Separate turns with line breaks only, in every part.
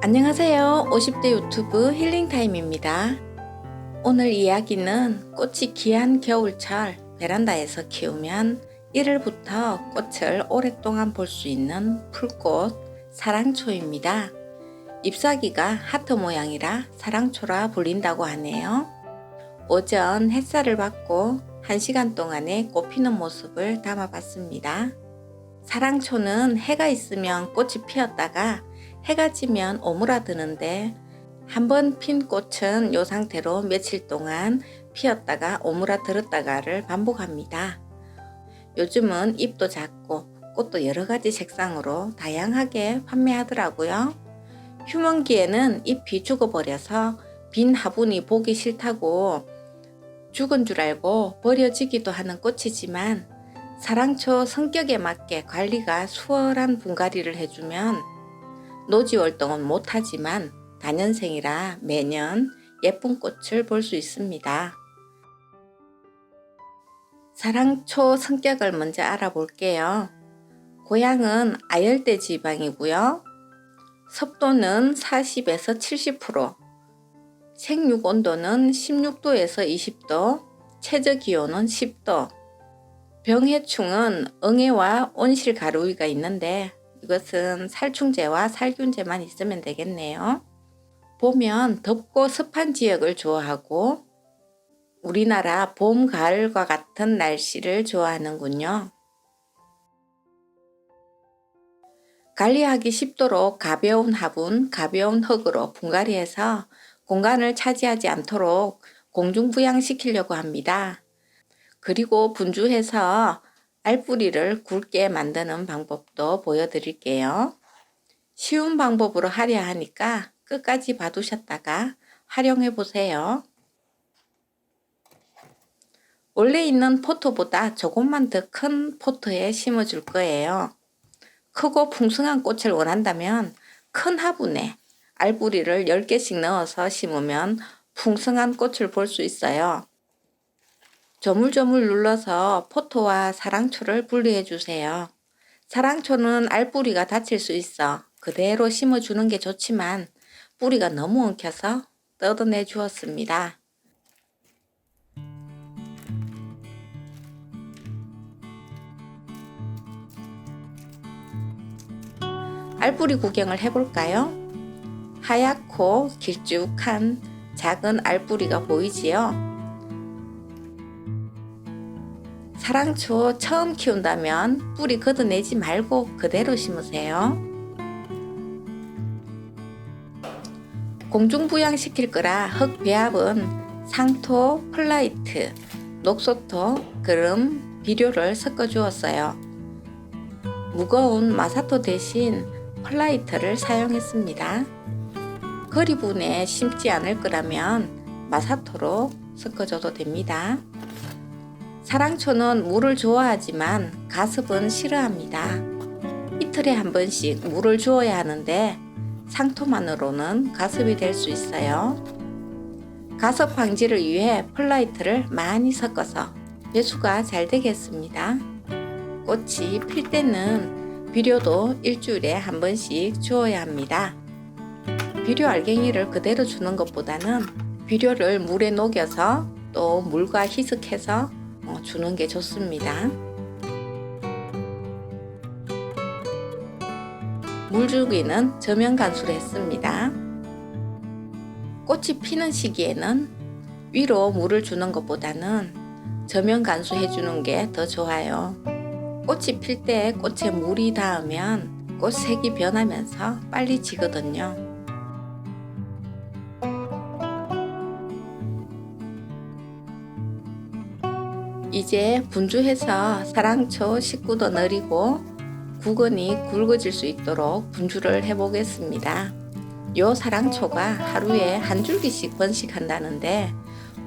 안녕하세요. 50대 유튜브 힐링타임입니다. 오늘 이야기는 꽃이 귀한 겨울철 베란다에서 키우면 1월부터 꽃을 오랫동안 볼 수 있는 풀꽃 사랑초입니다. 잎사귀가 하트 모양이라 사랑초라 불린다고 하네요. 오전 햇살을 받고 1시간 동안의 꽃피는 모습을 담아봤습니다. 사랑초는 해가 있으면 꽃이 피었다가 해가 지면 오므라드는데 한번 핀 꽃은 이 상태로 며칠 동안 피었다가 오므라들었다가를 반복합니다. 요즘은 잎도 작고 꽃도 여러 가지 색상으로 다양하게 판매하더라고요. 휴먼기에는 잎이 죽어버려서 빈 화분이 보기 싫다고 죽은 줄 알고 버려지기도 하는 꽃이지만 사랑초 성격에 맞게 관리가 수월한 분갈이를 해주면 노지 활동은 못하지만 다년생이라 매년 예쁜 꽃을 볼 수 있습니다. 사랑초 성격을 먼저 알아볼게요. 고향은 아열대 지방이고요. 습도는 40에서 70%, 생육 온도는 16도에서 20도, 최저 기온은 10도. 병해충은 응애와 온실 가루위가 있는데 이것은 살충제와 살균제만 있으면 되겠네요. 보면 덥고 습한 지역을 좋아하고 우리나라 봄, 가을과 같은 날씨를 좋아하는군요. 관리하기 쉽도록 가벼운 화분, 가벼운 흙으로 분갈이해서 공간을 차지하지 않도록 공중부양시키려고 합니다. 그리고 분주해서 알뿌리를 굵게 만드는 방법도 보여드릴게요. 쉬운 방법으로 하려 하니까 끝까지 봐두셨다가 활용해 보세요. 원래 있는 포토보다 조금만 더 큰 포토에 심어 줄 거예요. 크고 풍성한 꽃을 원한다면 큰 화분에 알뿌리를 10개씩 넣어서 심으면 풍성한 꽃을 볼 수 있어요. 조물조물 눌러서 포토와 사랑초를 분리해 주세요. 사랑초는 알뿌리가 다칠 수 있어 그대로 심어주는 게 좋지만 뿌리가 너무 엉켜서 뜯어내 주었습니다. 알뿌리 구경을 해볼까요? 하얗고 길쭉한 작은 알뿌리가 보이지요? 사랑초 처음 키운다면 뿌리 걷어내지 말고 그대로 심으세요. 공중부양시킬 거라 흙 배합은 상토, 플라이트, 녹소토, 그름, 비료를 섞어 주었어요. 무거운 마사토 대신 플라이트를 사용했습니다. 거리분에 심지 않을 거라면 마사토로 섞어줘도 됩니다. 사랑초는 물을 좋아하지만 가습은 싫어합니다. 이틀에 한 번씩 물을 주어야 하는데 상토만으로는 가습이 될 수 있어요. 가습 방지를 위해 플라이트를 많이 섞어서 배수가 잘 되겠습니다. 꽃이 필 때는 비료도 일주일에 한 번씩 주어야 합니다. 비료 알갱이를 그대로 주는 것보다는 비료를 물에 녹여서 또 물과 희석해서 어, 주는 게 좋습니다. 물주기는 저면 간수를 했습니다. 꽃이 피는 시기에는 위로 물을 주는 것보다는 저면 간수해 주는 게 더 좋아요. 꽃이 필 때 꽃에 물이 닿으면 꽃 색이 변하면서 빨리 지거든요. 이제 분주해서 사랑초 식구도 내리고 구근이 굵어질 수 있도록 분주를 해보겠습니다. 요 사랑초가 하루에 한 줄기씩 번식한다는데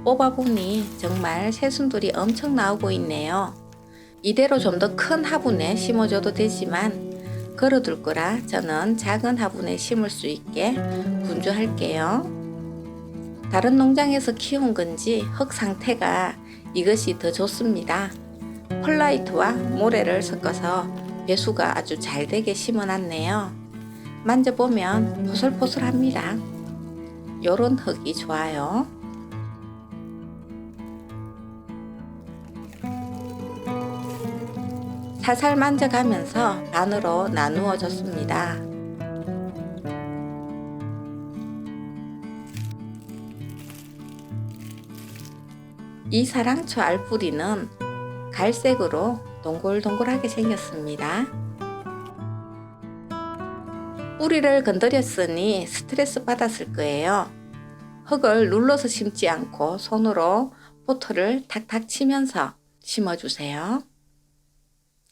뽑아보니 정말 새순들이 엄청 나오고 있네요. 이대로 좀 더 큰 화분에 심어줘도 되지만 걸어둘 거라 저는 작은 화분에 심을 수 있게 분주할게요. 다른 농장에서 키운 건지 흙 상태가 이것이 더 좋습니다. 펄라이트와 모래를 섞어서 배수가 아주 잘 되게 심어놨네요. 만져보면 포슬포슬합니다. 요런 흙이 좋아요. 살살 만져가면서 반으로 나누어 줬습니다. 이 사랑초 알뿌리는 갈색으로 동글동글하게 생겼습니다. 뿌리를 건드렸으니 스트레스 받았을 거예요. 흙을 눌러서 심지 않고 손으로 포트를 탁탁 치면서 심어주세요.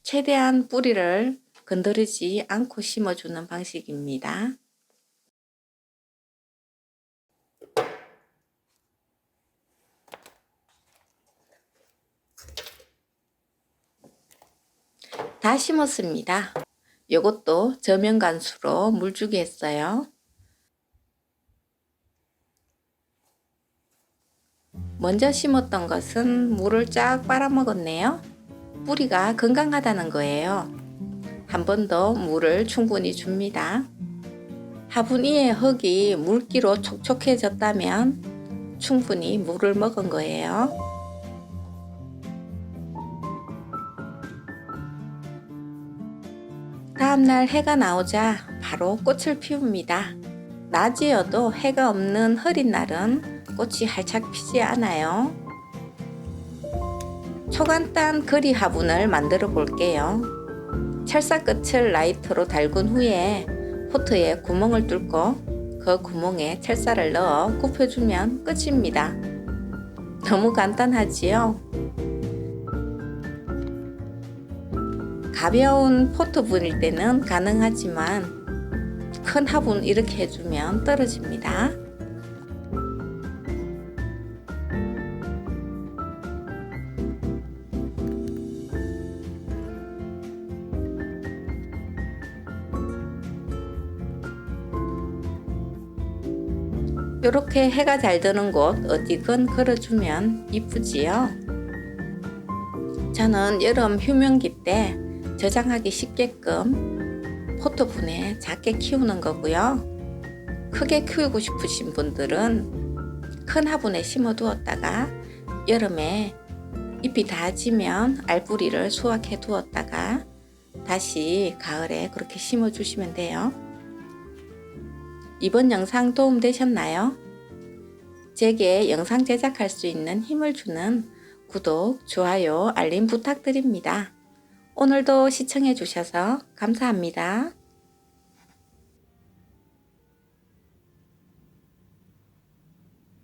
최대한 뿌리를 건드리지 않고 심어주는 방식입니다. 다 심었습니다. 요것도 저면간수로 물 주기 했어요. 먼저 심었던 것은 물을 쫙 빨아먹었네요. 뿌리가 건강하다는 거예요. 한 번 더 물을 충분히 줍니다. 화분위의 흙이 물기로 촉촉해졌다면 충분히 물을 먹은 거예요. 다음날 해가 나오자 바로 꽃을 피웁니다. 낮이어도 해가 없는 흐린 날은 꽃이 활짝 피지 않아요. 초간단 거리 화분을 만들어 볼게요. 철사 끝을 라이터로 달군 후에 포트에 구멍을 뚫고 그 구멍에 철사를 넣어 굽혀주면 끝입니다. 너무 간단하지요? 가벼운 포트분일 때는 가능하지만 큰 화분 이렇게 해주면 떨어집니다. 이렇게 해가 잘 드는 곳 어디건 걸어주면 이쁘지요. 저는 여름 휴면기 때 저장하기 쉽게끔 포토분에 작게 키우는 거고요. 크게 키우고 싶으신 분들은 큰 화분에 심어 두었다가 여름에 잎이 다 지면 알뿌리를 수확해 두었다가 다시 가을에 그렇게 심어 주시면 돼요. 이번 영상 도움 되셨나요? 제게 영상 제작할 수 있는 힘을 주는 구독, 좋아요, 알림 부탁드립니다. 오늘도 시청해 주셔서 감사합니다.